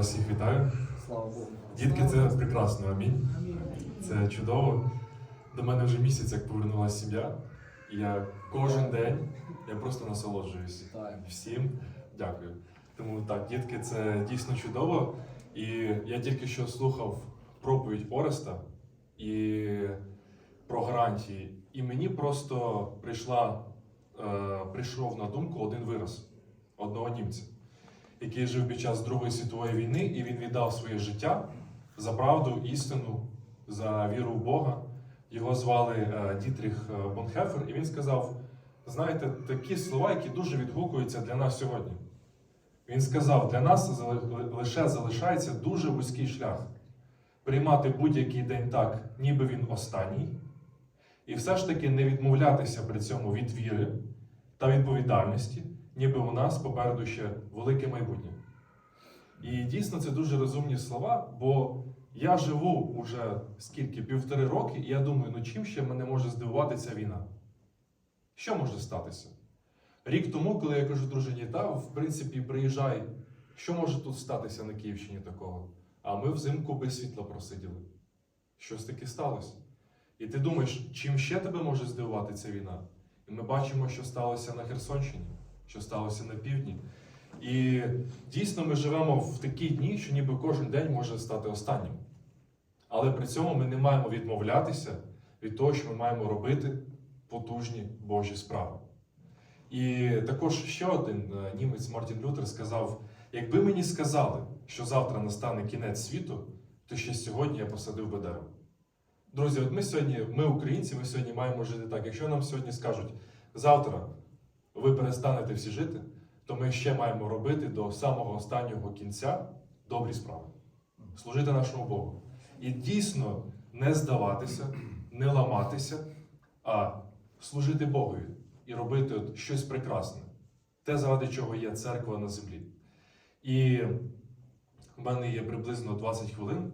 вас всіх вітаю. Слава Богу. Дітки, це прекрасно, амінь. Це чудово. До мене вже місяць, як повернулася сім'я. І я кожен день я просто насолоджуюсь всім. Дякую. Тому так, дітки, це дійсно чудово. І я тільки що слухав проповідь Ореста і про гарантії. І мені просто прийшла, е, прийшов на думку один вираз одного німця, який жив під час Другої світової війни, і він віддав своє життя за правду, істину, за віру в Бога. Його звали е, Дітріх е, Бонхефер, і він сказав: знаєте, такі слова, які дуже відгукуються для нас сьогодні. Він сказав: для нас лише залишається дуже вузький шлях приймати будь-який день так, ніби він останній, і все ж таки не відмовлятися при цьому від віри та відповідальності, ніби у нас попереду ще велике майбутнє. І дійсно це дуже розумні слова, бо я живу уже скільки півтори роки, і я думаю, ну чим ще мене може здивувати ця війна? Що може статися? Рік тому, коли я кажу дружині, та в принципі приїжджай, що може тут статися на Київщині такого? А ми взимку без світла просиділи. Щось таке сталося. І ти думаєш, чим ще тебе може здивувати ця війна? І ми бачимо, що сталося на Херсонщині, що сталося на півдні. І дійсно ми живемо в такі дні, що ніби кожен день може стати останнім. Але при цьому ми не маємо відмовлятися від того, що ми маємо робити потужні Божі справи. І також ще один е, німець Мартін Лютер сказав: якби мені сказали, що завтра настане кінець світу, то ще сьогодні я посадив би дерево. Друзі, от ми сьогодні, ми українці, ми сьогодні маємо жити так. Якщо нам сьогодні скажуть, завтра ви перестанете всі жити, то ми ще маємо робити до самого останнього кінця добрі справи, служити нашому Богу. І дійсно не здаватися, не ламатися, а служити Богові і робити от щось прекрасне, те, заради чого є церква на землі. І в мене є приблизно 20 хвилин.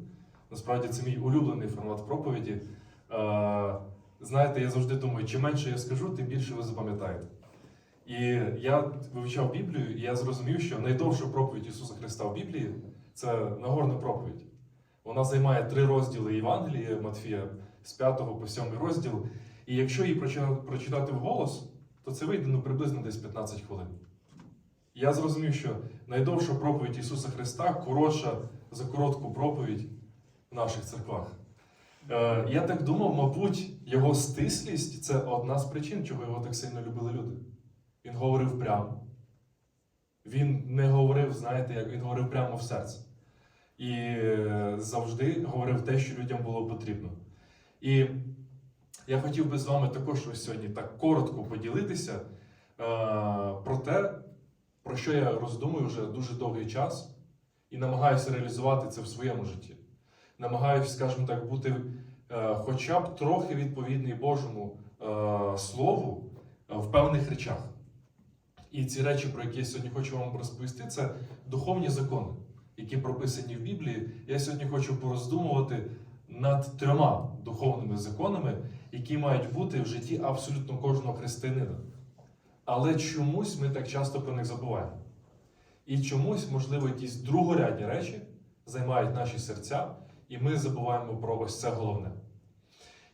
Насправді це мій улюблений формат проповіді. Е, знаєте, я завжди думаю, чим менше я скажу, тим більше ви запам'ятаєте. І я вивчав Біблію, і я зрозумів, що найдовша проповідь Ісуса Христа в Біблії це Нагорна проповідь. Вона займає три розділи Євангелія Матфія з 5 по 7 розділ. І якщо її прочитати вголос, то це вийде ну, приблизно десь 15 хвилин. Я зрозумів, що найдовша проповідь Ісуса Христа коротша за коротку проповідь в наших церквах. Е, я так думав, мабуть, його стислість це одна з причин, чого його так сильно любили люди. Він говорив прямо. Він не говорив, знаєте, як він говорив прямо в серце. І е, завжди говорив те, що людям було потрібно. І я хотів би з вами також ось сьогодні так коротко поділитися е, про те, про що я роздумую вже дуже довгий час, і намагаюся реалізувати це в своєму житті. Намагаюся, скажімо так, бути е, хоча б трохи відповідний Божому е, Слову е, в певних речах. І ці речі, про які я сьогодні хочу вам розповісти, це духовні закони, які прописані в Біблії. Я сьогодні хочу пороздумувати над трьома духовними законами, які мають бути в житті абсолютно кожного християнина. Але чомусь ми так часто про них забуваємо. І чомусь, можливо, якісь другорядні речі займають наші серця, і ми забуваємо про ось це головне.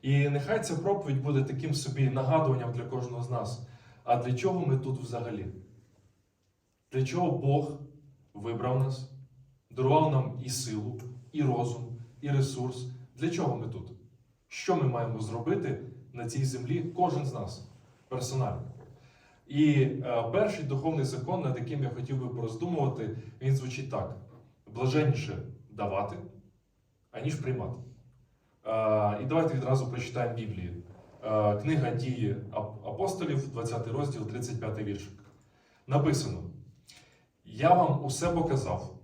І нехай ця проповідь буде таким собі нагадуванням для кожного з нас. А для чого ми тут взагалі? Для чого Бог вибрав нас, дарував нам і силу, і розум, і ресурс. Для чого ми тут? Що ми маємо зробити на цій землі, кожен з нас персонально? І е, перший духовний закон, над яким я хотів би пороздумувати, він звучить так: блаженніше давати, аніж приймати. Е, і давайте відразу прочитаємо Біблію. Е, Книга дії апостолів, 20 розділ, 35 віршик. Написано: Я вам усе показав,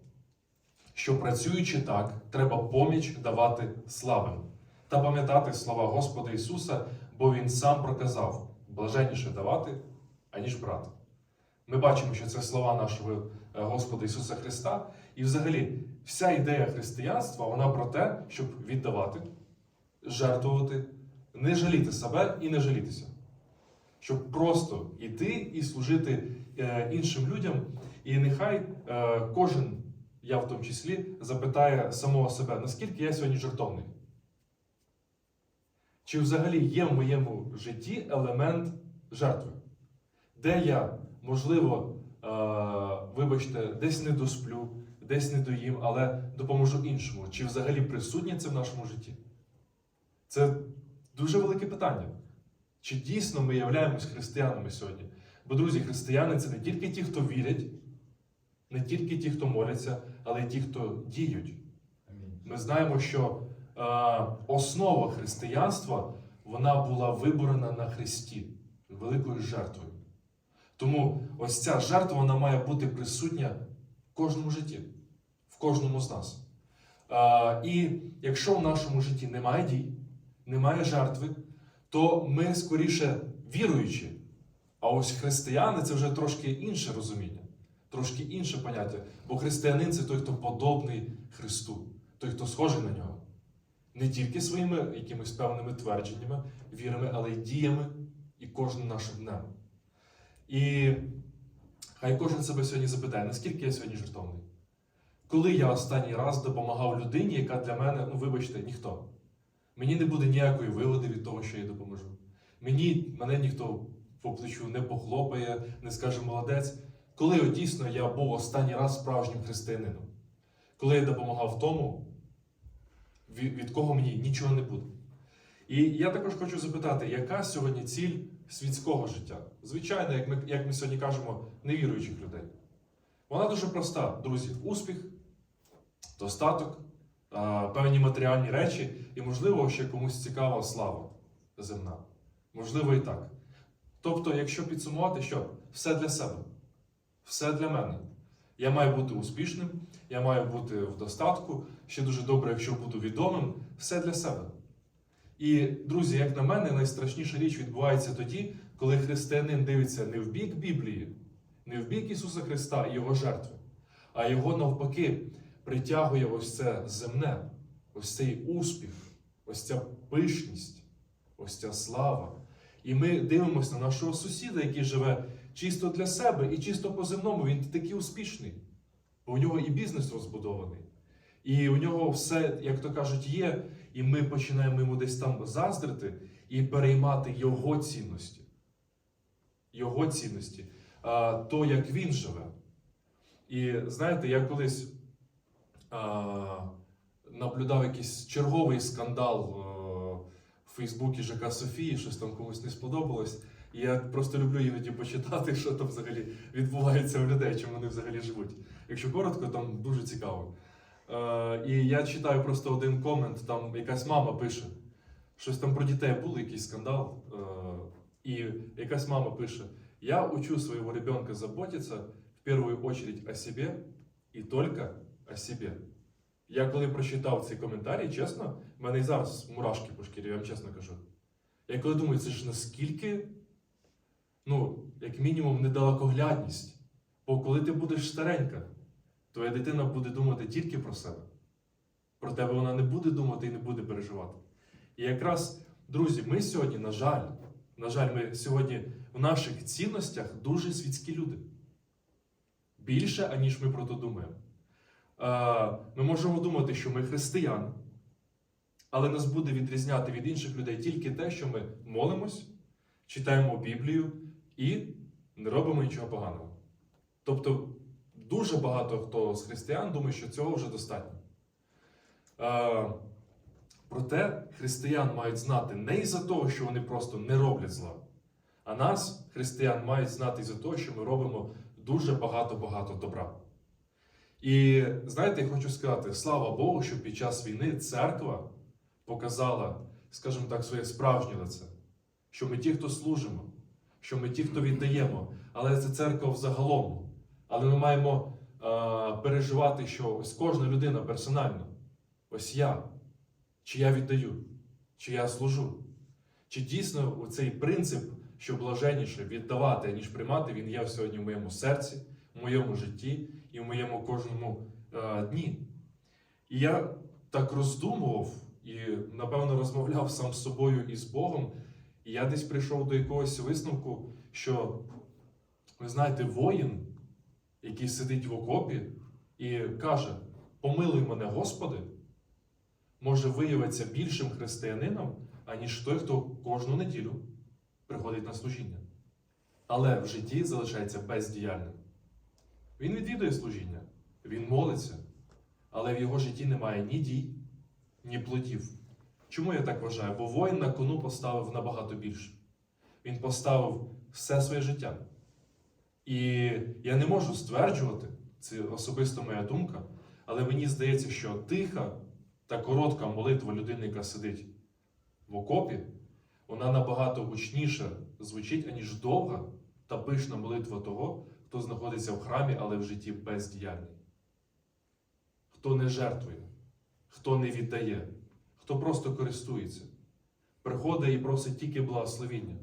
що працюючи так, треба поміч давати слабим та пам'ятати слова Господа Ісуса, бо Він сам проказав блаженніше давати, аніж брати. Ми бачимо, що це слова нашого е, Господа Ісуса Христа. І взагалі, вся ідея християнства вона про те, щоб віддавати, жертвувати, не жаліти себе і не жалітися. Щоб просто йти і служити е, іншим людям. І нехай е, кожен я в тому числі, запитає самого себе, наскільки я сьогодні жертовний? Чи взагалі є в моєму житті елемент жертви? Де я, можливо, е, вибачте, десь не досплю, десь не доїм, але допоможу іншому. Чи взагалі присутнє це в нашому житті? Це дуже велике питання. Чи дійсно ми являємось християнами сьогодні? Бо, друзі, християни це не тільки ті, хто вірять, не тільки ті, хто моляться, але й ті, хто діють. Ми знаємо, що е, основа християнства вона була виборена на Христі великою жертвою. Тому ось ця жертва вона має бути присутня в кожному житті, в кожному з нас. Е, і якщо в нашому житті немає дій, немає жертви, то ми скоріше віруючі. А ось християни це вже трошки інше розуміння, трошки інше поняття. Бо християнин це той, хто подобний Христу, той, хто схожий на нього. Не тільки своїми якимись певними твердженнями, вірами, але й діями і кожним нашим днем. І хай кожен себе сьогодні запитає, наскільки я сьогодні жертовний? Коли я останній раз допомагав людині, яка для мене, ну вибачте, ніхто. Мені не буде ніякої вигоди від того, що я допоможу. Мені мене ніхто по плечу не похлопає, не скаже молодець. Коли от дійсно я був останній раз справжнім християнином, коли я допомагав тому, від, кого мені нічого не буде. І я також хочу запитати, яка сьогодні ціль світського життя? Звичайно, як ми, як ми сьогодні кажемо, невіруючих людей. Вона дуже проста, друзі: успіх, достаток, певні матеріальні речі, і, можливо, ще комусь цікава слава земна. Можливо, і так. Тобто, якщо підсумувати, що все для себе, все для мене. Я маю бути успішним, я маю бути в достатку. Ще дуже добре, якщо буду відомим, все для себе. І, друзі, як на мене, найстрашніша річ відбувається тоді, коли християнин дивиться не в бік Біблії, не в бік Ісуса Христа і Його жертви, а його навпаки притягує ось це земне, ось цей успіх, ось ця пишність, ось ця слава. І ми дивимося на нашого сусіда, який живе чисто для себе і чисто по земному. Він такий успішний. Бо у нього і бізнес розбудований. І у нього все, як то кажуть, є, і ми починаємо йому десь там заздрити і переймати його цінності. Його цінності, то, як він живе. І знаєте, я колись наблюдав якийсь черговий скандал а, в Фейсбуці ЖК Софії, щось там комусь не сподобалось. Я просто люблю іноді почитати, що там взагалі відбувається у людей, чим вони взагалі живуть. Якщо коротко, там дуже цікаво. Е, і я читаю просто один комент, там якась мама пише, щось там про дітей було, якийсь скандал. Е, і якась мама пише: Я учу своего ребенка заботиться в первую очередь о себе і только о себе. Я коли прочитав цей коментарі, чесно, в мене і зараз мурашки по шкірі, я вам чесно кажу. Я коли думаю, це ж наскільки, ну, як мінімум, недалекоглядність. Бо коли ти будеш старенька, твоя дитина буде думати тільки про себе. Про тебе вона не буде думати і не буде переживати. І якраз, друзі, ми сьогодні, на жаль, на жаль, ми сьогодні в наших цінностях дуже світські люди. Більше, аніж ми про то думаємо. Е, Ми можемо думати, що ми християни, але нас буде відрізняти від інших людей тільки те, що ми молимось, читаємо Біблію і не робимо нічого поганого. Тобто, дуже багато хто з християн думає, що цього вже достатньо. Е, Проте християн мають знати не із-за того, що вони просто не роблять зла, а нас, християн, мають знати із-за того, що ми робимо дуже багато-багато добра. І знаєте, я хочу сказати, слава Богу, що під час війни церква показала, скажімо так, своє справжнє лице, що ми ті, хто служимо, що ми ті, хто віддаємо, але це церква взагалом. Але ми маємо е, переживати, що ось кожна людина персонально, ось я, чи я віддаю, чи я служу. Чи дійсно цей принцип, що блаженніше віддавати, ніж приймати, він є сьогодні в моєму серці, в моєму житті і в моєму кожному е, дні. І я так роздумував і, напевно, розмовляв сам з собою і з Богом. І я десь прийшов до якогось висновку, що, ви знаєте, воїн, який сидить в окопі і каже: помилуй мене, Господи, може виявитися більшим християнином, аніж той, хто кожну неділю приходить на служіння. Але в житті залишається бездіяльним. Він відвідує служіння, він молиться, але в його житті немає ні дій, ні плодів. Чому я так вважаю? Бо воїн на кону поставив набагато більше. Він поставив все своє життя. І я не можу стверджувати, це особисто моя думка, але мені здається, що тиха та коротка молитва людини, яка сидить в окопі, вона набагато гучніше звучить, аніж довга та пишна молитва того, хто знаходиться в храмі, але в житті бездіяльний. Хто не жертвує, хто не віддає, хто просто користується, приходить і просить тільки благословіння.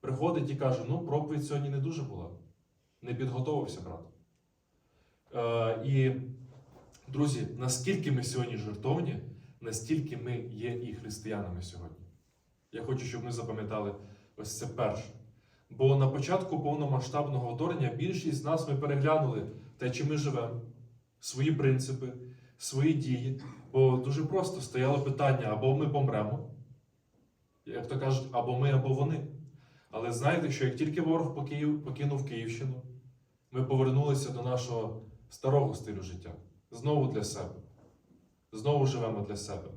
Приходить і каже: ну, проповідь сьогодні не дуже була. Не підготовився, брат. Е, і, друзі, наскільки ми сьогодні жертовні, настільки ми є і християнами сьогодні. Я хочу, щоб ми запам'ятали ось це перше. Бо на початку повномасштабного вторгнення більшість з нас ми переглянули те, чи ми живемо, свої принципи, свої дії. Бо дуже просто стояло питання: або ми помремо, як то кажуть, або ми, або вони. Але знаєте, що як тільки ворог покинув Київщину, ми повернулися до нашого старого стилю життя. Знову для себе. Знову живемо для себе.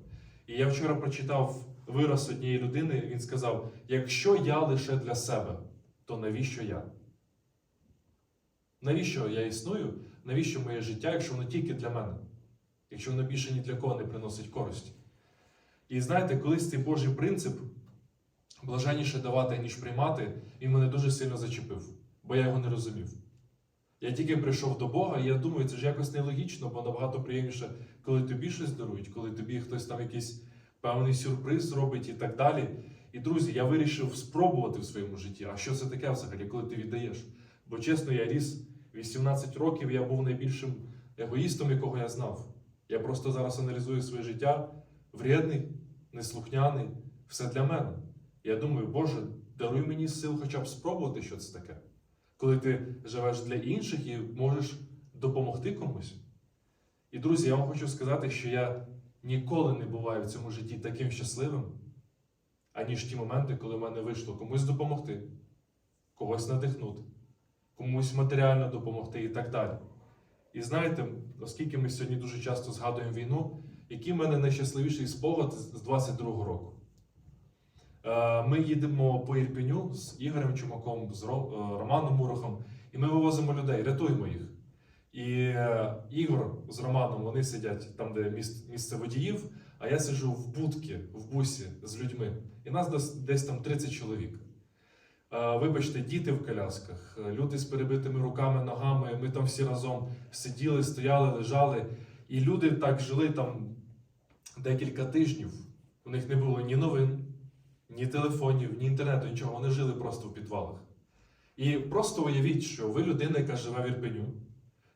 І я вчора прочитав вираз однієї людини, він сказав: якщо я лише для себе, то навіщо я? Навіщо я існую? Навіщо моє життя, якщо воно тільки для мене? Якщо воно більше ні для кого не приносить користі? І знаєте, колись цей Божий принцип блаженніше давати, ніж приймати, він мене дуже сильно зачепив, бо я його не розумів. Я тільки прийшов до Бога, і я думаю, це ж якось нелогічно, бо набагато приємніше, коли тобі щось дарують, коли тобі хтось там якийсь певний сюрприз зробить і так далі. І, друзі, я вирішив спробувати в своєму житті. А що це таке взагалі, коли ти віддаєш? Бо чесно, я ріс 18 років, я був найбільшим егоїстом, якого я знав. Я просто зараз аналізую своє життя вредний, неслухняний, все для мене. Я думаю, Боже, даруй мені сил хоча б спробувати, що це таке. Коли ти живеш для інших і можеш допомогти комусь. І, друзі, я вам хочу сказати, що я ніколи не буваю в цьому житті таким щасливим, аніж ті моменти, коли в мене вийшло комусь допомогти, когось надихнути, комусь матеріально допомогти і так далі. І знаєте, оскільки ми сьогодні дуже часто згадуємо війну, який в мене найщасливіший спогад з 22-го року. Е, Ми їдемо по Ірпеню з Ігорем Чумаком, з е, Романом Мурохом, і ми вивозимо людей, рятуємо їх. І е, Ігор з Романом вони сидять там, де місце водіїв, а я сиджу в будці, в бусі з людьми. І нас десь, там 30 чоловік. Вибачте, діти в колясках, люди з перебитими руками, ногами. Ми там всі разом сиділи, стояли, лежали. І люди так жили там декілька тижнів. У них не було ні новин, ні телефонів, ні інтернету, нічого. Вони жили просто в підвалах. І просто уявіть, що ви людина, яка живе в Ірпеню.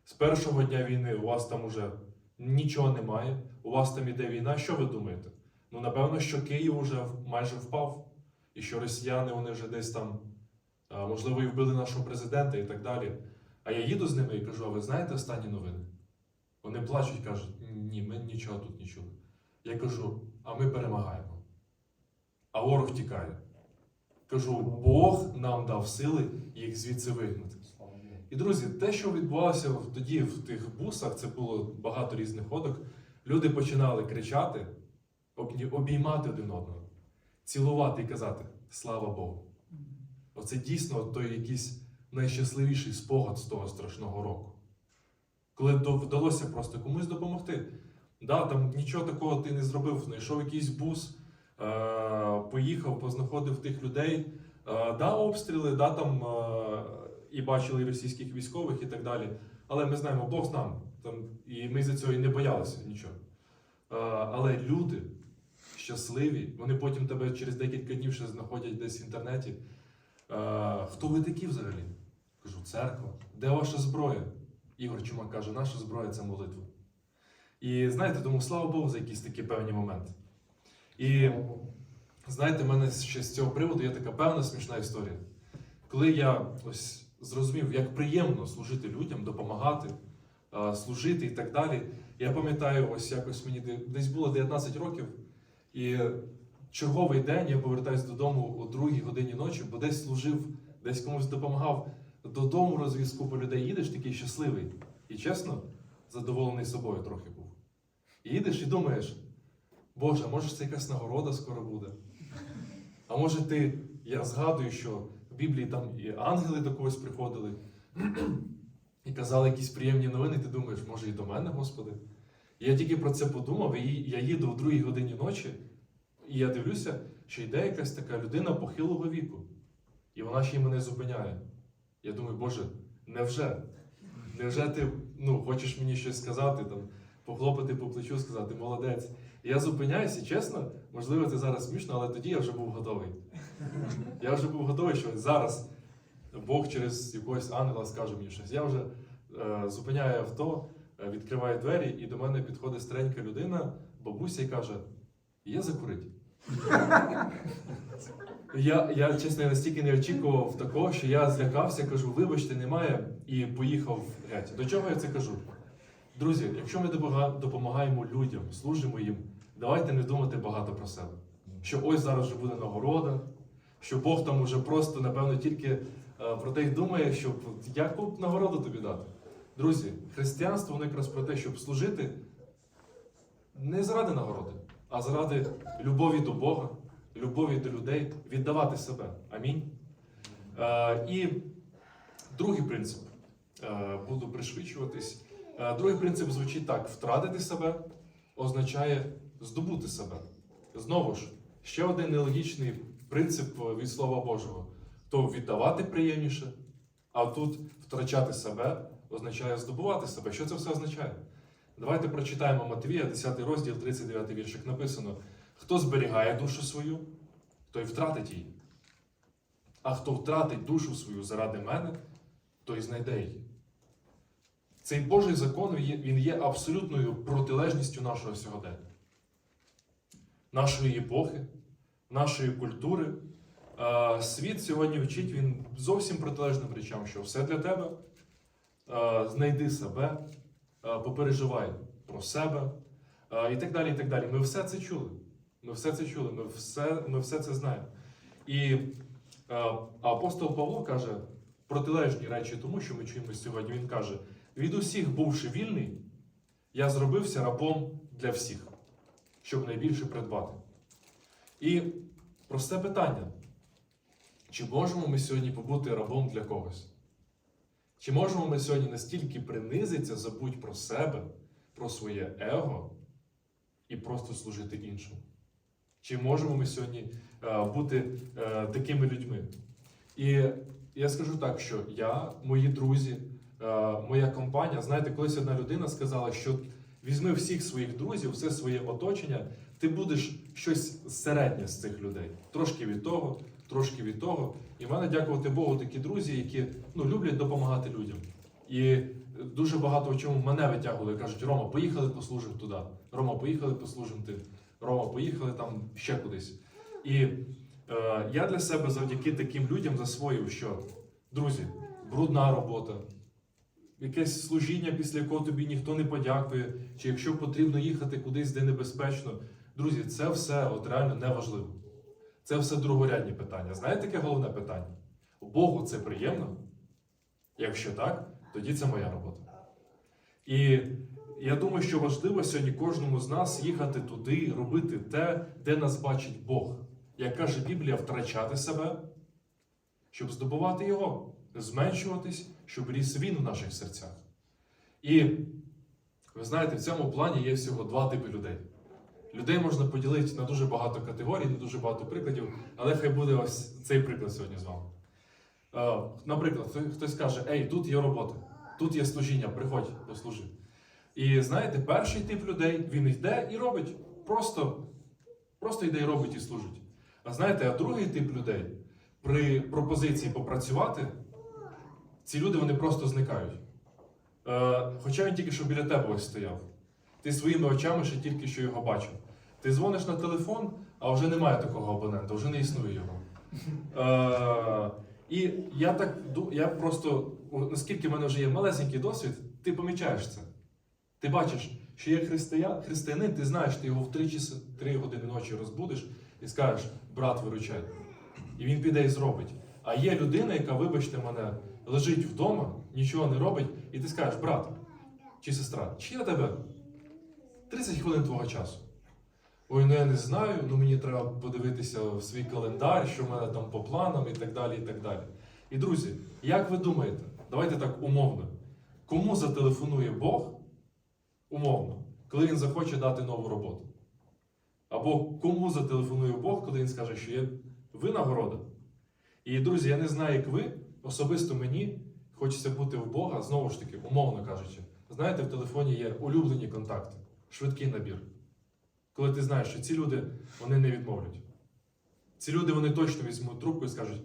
З першого дня війни у вас там уже нічого немає, у вас там іде війна. Що ви думаєте? Ну, напевно, що Київ уже майже впав, і що росіяни вони вже десь там, можливо, і вбили нашого президента і так далі. А я їду з ними і кажу: а ви знаєте останні новини? Вони плачуть, кажуть, ні, ми нічого тут не чули. Я кажу, а ми перемагаємо. А ворог тікає. Кажу, Бог нам дав сили їх звідси вигнати. І друзі, те, що відбувалося тоді в тих бусах, це було багато різних ходок. Люди починали кричати, обіймати один одного, цілувати і казати Слава Богу. Оце дійсно той якийсь найщасливіший спогад з того страшного року. Коли вдалося просто комусь допомогти. Да, там нічого такого ти не зробив, знайшов якийсь бус, е- поїхав, познаходив тих людей. Е, да, обстріли, да, там е, і бачили російських військових і так далі. Але ми знаємо, Бог з нами. Там, і ми за цього і не боялися нічого. Е, але люди щасливі, вони потім тебе через декілька днів ще знаходять десь в інтернеті. Е, хто ви такі взагалі? Кажу, церква. Де ваша зброя? Ігор Чумак каже, наша зброя це молитва. І знаєте, тому слава Богу за якісь такі певні моменти. І знаєте, в мене ще з цього приводу є така певна смішна історія. Коли я ось зрозумів, як приємно служити людям, допомагати, служити і так далі. Я пам'ятаю, ось якось мені десь було 19 років, і черговий день я повертаюсь додому о другій годині ночі, бо десь служив, десь комусь допомагав. Додому розвіз купу людей. Їдеш такий щасливий. І чесно, задоволений собою трохи був. І їдеш і думаєш, Боже, може це якась нагорода скоро буде? А може ти, я згадую, що в Біблії там і ангели до когось приходили і казали якісь приємні новини, ти думаєш, може і до мене, Господи? Я тільки про це подумав, і я їду о другій годині ночі, і я дивлюся, що йде якась така людина похилого віку. І вона ще й мене зупиняє. Я думаю, Боже, невже? Невже ти ну, хочеш мені щось сказати, там, похлопати по плечу, сказати, молодець. Я зупиняюся, чесно, можливо, це зараз смішно, але тоді я вже був готовий. Я вже був готовий, що зараз Бог через якогось ангела скаже мені щось. Я вже е, зупиняю авто, е, відкриваю двері, і до мене підходить старенька людина, бабуся, і каже: є закурить. Я, я чесно настільки не очікував такого, що я злякався, кажу, вибачте, немає, і поїхав геть. До чого я це кажу? Друзі, якщо ми допомагаємо людям, служимо їм, давайте не думати багато про себе. Що ось зараз вже буде нагорода, що Бог там уже просто, напевно, тільки е, про те й думає, щоб яку нагороду тобі дати. Друзі, християнство воно якраз про те, щоб служити не заради нагороди, а заради любові до Бога, любові до людей, віддавати себе. Амінь. Е, і другий принцип, е, буду пришвидшуватись. Е, другий принцип звучить так: втратити себе означає здобути себе. Знову ж, ще один нелогічний принцип е, від Слова Божого: то віддавати приємніше, а тут втрачати себе означає здобувати себе. Що це все означає? Давайте прочитаємо Матвія, 10 розділ, 39 віршик. Написано: хто зберігає душу свою, той втратить її. А хто втратить душу свою заради мене, той знайде її. Цей Божий закон він є- абсолютною протилежністю нашого сьогодення, нашої епохи, нашої культури. Світ сьогодні вчить він зовсім протилежним речам, що все для тебе, знайди себе, попереживай про себе і так далі. і так далі. Ми все це чули. Ми все це чули, ми все, ми все це знаємо. І апостол Павло каже протилежні речі тому, що ми чуємо сьогодні. Він каже: від усіх, бувши вільний, я зробився рабом для всіх, щоб найбільше придбати. І просте питання: чи можемо ми сьогодні побути рабом для когось? Чи можемо ми сьогодні настільки принизитися, забудь про себе, про своє его і просто служити іншим? Чи можемо ми сьогодні е, бути е, такими людьми? І я скажу так, що я, мої друзі, моя компанія, знаєте, колись одна людина сказала, що візьми всіх своїх друзів, все своє оточення, ти будеш щось середнє з цих людей. Трошки від того, трошки від того. І в мене, дякувати Богу, такі друзі, які ну, люблять допомагати людям. І дуже багато в чому мене витягували. Кажуть, Рома, поїхали, послужимо туди. Рома, поїхали, послужимо ти. Рома, поїхали там ще кудись. І е, я для себе завдяки таким людям засвоїв, що друзі, брудна робота, якесь служіння, після якого тобі ніхто не подякує, чи якщо потрібно їхати кудись, де небезпечно. Друзі, це все от реально неважливо. Це все другорядні питання. Знаєте, яке головне питання? Богу це приємно? Якщо так, тоді це моя робота. І я думаю, що важливо сьогодні кожному з нас їхати туди, робити те, де нас бачить Бог. Як каже Біблія, втрачати себе, щоб здобувати Його, зменшуватись, щоб ріс він в наших серцях. І ви знаєте, в цьому плані є всього два типи людей. Людей можна поділити на дуже багато категорій, на дуже багато прикладів, але хай буде ось цей приклад сьогодні з вами. Е, Наприклад, хтось каже, ей, тут є робота, тут є служіння, приходь, послужи. І знаєте, перший тип людей він йде і робить. Просто, просто йде і робить і служить. А знаєте, а другий тип людей при пропозиції попрацювати, ці люди вони просто зникають. Е, хоча він тільки що біля тебе ось стояв. Ти своїми очами ще тільки що його бачив. Ти дзвониш на телефон, а вже немає такого абонента, вже не існує його. Е, і я так я просто, наскільки в мене вже є малесенький досвід, ти помічаєш це. Ти бачиш, що є христия, християнин, ти знаєш, ти його в 3, часи, 3 години ночі розбудиш і скажеш, брат, виручай. І він піде і зробить. А є людина, яка, вибачте мене, лежить вдома, нічого не робить, і ти скажеш, брат чи сестра, чи я тебе 30 хвилин твого часу. Ой, ну я не знаю, ну мені треба подивитися в свій календар, що в мене там по планам і так далі. І так далі. І друзі, як ви думаєте, давайте так умовно, кому зателефонує Бог умовно, коли він захоче дати нову роботу? Або кому зателефонує Бог, коли він скаже, що є винагорода? І, друзі, я не знаю, як ви, особисто мені хочеться бути в Бога, знову ж таки, умовно кажучи. Знаєте, в телефоні є улюблені контакти, швидкий набір. Коли ти знаєш, що ці люди вони не відмовлять. Ці люди вони точно візьмуть трубку і скажуть: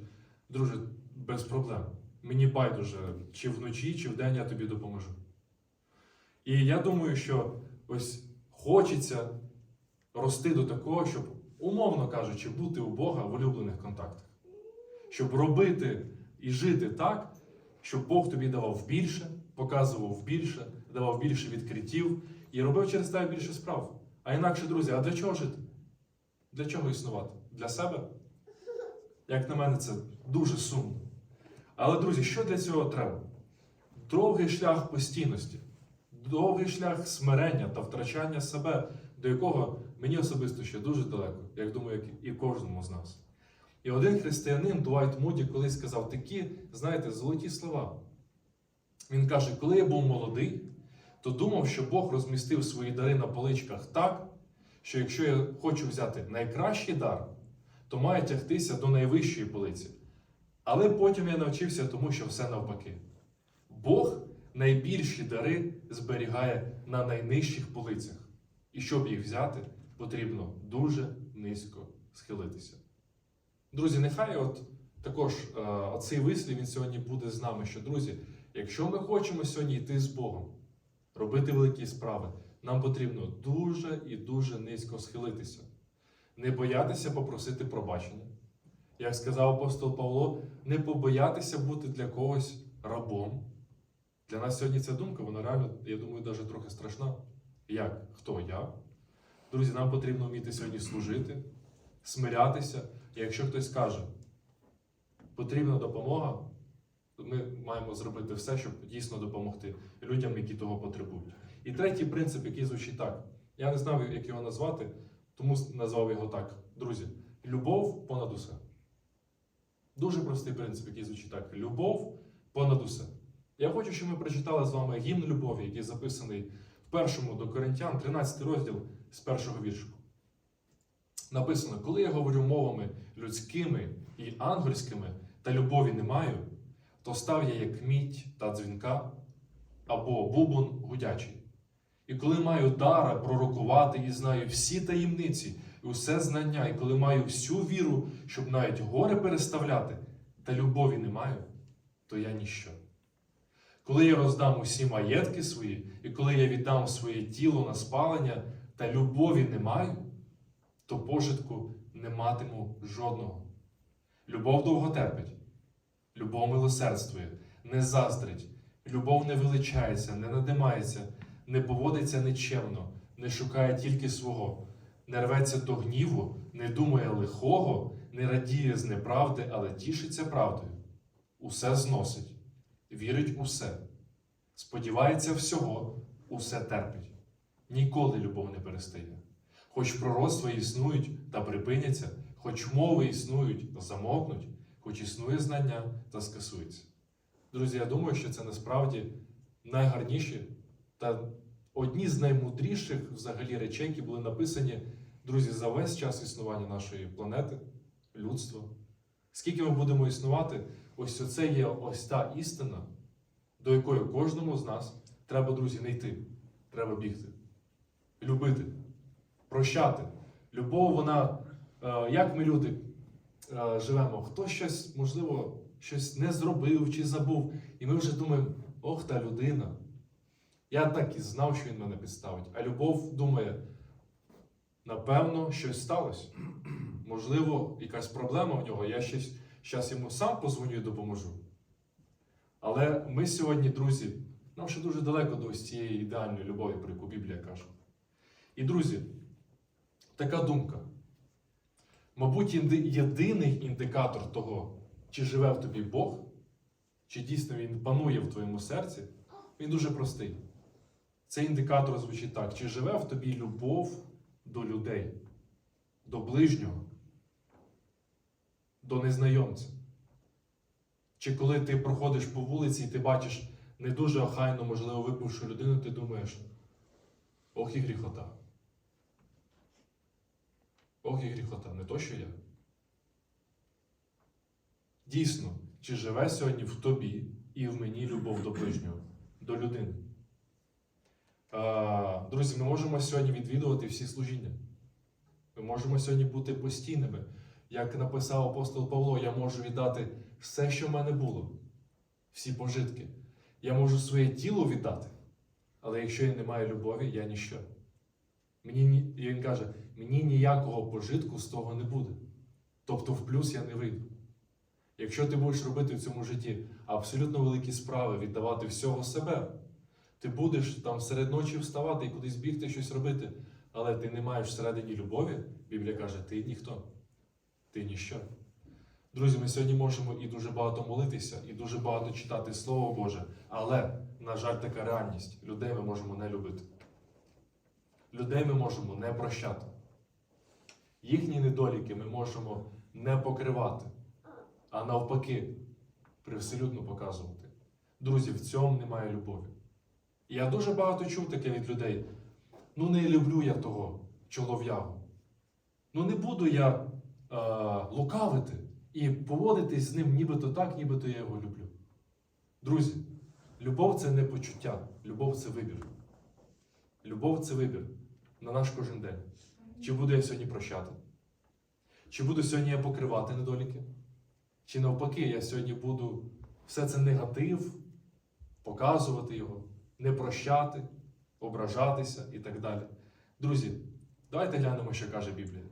друже, без проблем. Мені байдуже, чи вночі, чи вдень я тобі допоможу. І я думаю, що ось хочеться рости до такого, щоб, умовно кажучи, бути у Бога в улюблених контактах. Щоб робити і жити так, щоб Бог тобі давав більше, показував більше, давав більше відкриттів і робив через тебе більше справ. А інакше, друзі, а для чого жити? Для чого існувати? Для себе? Як на мене, це дуже сумно. Але, друзі, що для цього треба? Довгий шлях постійності, довгий шлях смирення та втрачання себе, до якого мені особисто ще дуже далеко, як думаю, як і кожному з нас. І один християнин, Дуайт Муді, колись сказав такі, знаєте, золоті слова. Він каже: коли я був молодий, то думав, що Бог розмістив свої дари на поличках так, що якщо я хочу взяти найкращий дар, то має тягтися до найвищої полиці. Але потім я навчився тому, що все навпаки. Бог найбільші дари зберігає на найнижчих полицях. І щоб їх взяти, потрібно дуже низько схилитися. Друзі, нехай от також е, оцей вислів він сьогодні буде з нами. Що, друзі, якщо ми хочемо сьогодні йти з Богом, робити великі справи, нам потрібно дуже і дуже низько схилитися, не боятися попросити пробачення. Як сказав апостол Павло, не побоятися бути для когось рабом. Для нас сьогодні ця думка, вона реально, я думаю, навіть трохи страшна. Як? Хто я? Друзі, нам потрібно вміти сьогодні служити, смирятися. Якщо хтось каже, потрібна допомога, то ми маємо зробити все, щоб дійсно допомогти людям, які того потребують. І третій принцип, який звучить так. Я не знав, як його назвати, тому назвав його так. Друзі, любов понад усе. Дуже простий принцип, який звучить так: любов понад усе. Я хочу, щоб ми прочитали з вами гімн любові, який записаний в першому до Коринтян, 13 розділ з першого віршку. Написано: коли я говорю мовами людськими і ангельськими, та любові не маю, то став я як мідь та дзвінка або бубон гудячий. І коли маю дара пророкувати і знаю всі таємниці і усе знання, і коли маю всю віру, щоб навіть горе переставляти, та любові не маю, то я ніщо. Коли я роздам усі маєтки свої, і коли я віддам своє тіло на спалення, та любові не маю, то пожитку не матиму жодного. Любов довго терпить, любов милосердствує, не заздрить, любов не величається, не надимається, не поводиться нечемно, не шукає тільки свого, не рветься до гніву, не думає лихого, не радіє з неправди, але тішиться правдою. Усе зносить, вірить усе, сподівається всього, усе терпить. Ніколи любов не перестає. Хоч пророцтва існують та припиняться, хоч мови існують та замовкнуть, хоч існує знання та скасується. Друзі, я думаю, що це насправді найгарніші та одні з наймудріших взагалі речей, які були написані, друзі, за весь час існування нашої планети, людства. Скільки ми будемо існувати, ось оце є ось та істина, до якої кожному з нас треба, друзі, не йти. Треба бігти, любити, прощати. Любов, вона, е, як ми люди е, живемо, хто щось, можливо, щось не зробив чи забув, і ми вже думаємо, ох, та людина. Я так і знав, що він мене підставить. А любов думає, напевно, щось сталося. Можливо, якась проблема в нього, я щось зараз йому сам позвоню і допоможу. Але ми сьогодні, друзі, Нам ще дуже далеко до ось цієї ідеальної любові, про яку Біблія каже. І, друзі, така думка. Мабуть, єдиний індикатор того, чи живе в тобі Бог, чи дійсно він панує в твоєму серці, він дуже простий. Цей індикатор звучить так: чи живе в тобі любов до людей, до ближнього, до незнайомця? Чи коли ти проходиш по вулиці і ти бачиш не дуже охайно, можливо, випившу людину, ти думаєш, ох і гріхота. Ох і гріхота, не то, що я. Дійсно, чи живе сьогодні в тобі і в мені любов до ближнього, до людини? Друзі, ми можемо сьогодні відвідувати всі служіння. Ми можемо сьогодні бути постійними. Як написав апостол Павло, я можу віддати все, що в мене було, всі пожитки. Я можу своє тіло віддати, але якщо я не маю любові, я ніщо. Мені, ні- і він каже, мені ніякого пожитку з того не буде. Тобто в плюс я не вийду. Якщо ти будеш робити в цьому житті абсолютно великі справи, віддавати всього себе, ти будеш там серед ночі вставати і кудись бігти щось робити, але ти не маєш всередині любові, Біблія каже, ти ніхто, ти ніщо. Друзі, ми сьогодні можемо і дуже багато молитися, і дуже багато читати Слово Боже, але, на жаль, така реальність. Людей ми можемо не любити. Людей ми можемо не прощати. Їхні недоліки ми можемо не покривати, а навпаки, привселюдно показувати. Друзі, в цьому немає любові. Я дуже багато чув таке від людей. Ну, не люблю я того чолов'ягу. Ну, не буду я е, лукавити і поводитись з ним нібито так, нібито я його люблю. Друзі, любов це не почуття, любов це вибір. Любов це вибір на наш кожен день. Чи буду я сьогодні прощати? Чи буду сьогодні я покривати недоліки? Чи навпаки, я сьогодні буду все це негатив, показувати його, не прощати, ображатися і так далі. Друзі, давайте глянемо, що каже Біблія.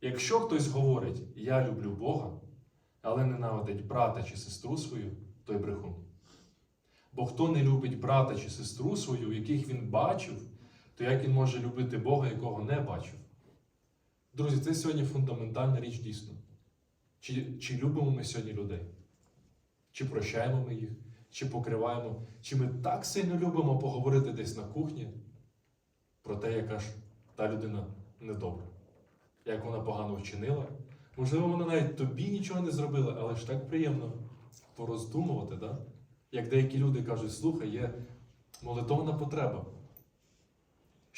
Якщо хтось говорить, я люблю Бога, але ненавидить брата чи сестру свою, той брехун. Бо хто не любить брата чи сестру свою, яких він бачив, то як він може любити Бога, якого не бачив? Друзі, це сьогодні фундаментальна річ дійсно. Чи, чи любимо ми сьогодні людей? Чи прощаємо ми їх, чи покриваємо, чи ми так сильно любимо поговорити десь на кухні про те, яка ж та людина недобра, як вона погано вчинила. Можливо, вона навіть тобі нічого не зробила, але ж так приємно пороздумувати, да? як деякі люди кажуть, слухай, є молитовна потреба.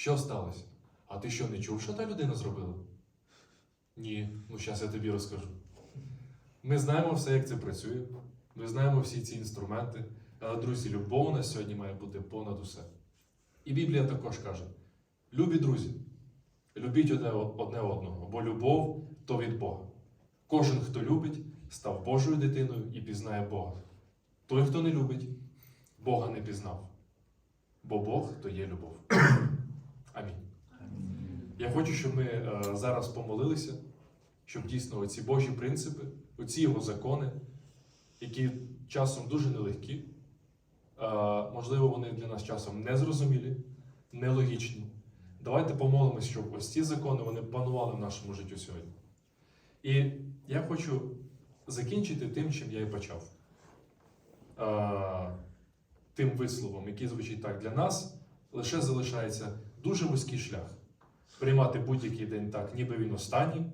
Що сталося? А ти що, не чув, що та людина зробила? Ні, ну зараз я тобі розкажу. Ми знаємо все, як це працює. Ми знаємо всі ці інструменти. Але, друзі, любов у нас сьогодні має бути понад усе. І Біблія також каже: любі друзі, любіть одне, одного, бо любов то від Бога. Кожен, хто любить, став Божою дитиною і пізнає Бога. Той, хто не любить, Бога не пізнав. Бо Бог то є любов. Амінь. Я хочу, щоб ми е, зараз помолилися, щоб дійсно ці Божі принципи, оці його закони, які часом дуже нелегкі, е, можливо, вони для нас часом незрозумілі, нелогічні. Давайте помолимось, щоб ось ці закони вони панували в нашому житті сьогодні. І я хочу закінчити тим, чим я і почав. Е, Тим висловом, який звучить так для нас, лише залишається дуже вузький шлях приймати будь-який день так, ніби він останній,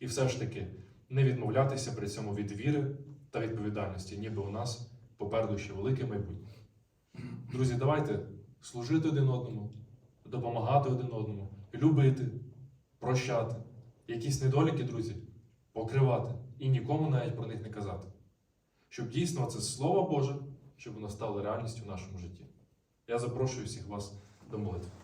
і все ж таки не відмовлятися при цьому від віри та відповідальності, ніби у нас попереду ще велике майбутнє. Друзі, давайте служити один одному, допомагати один одному, любити, прощати, якісь недоліки, друзі, покривати і нікому навіть про них не казати. Щоб дійсно це Слово Боже, щоб воно стало реальністю в нашому житті. Я запрошую всіх вас до молитви.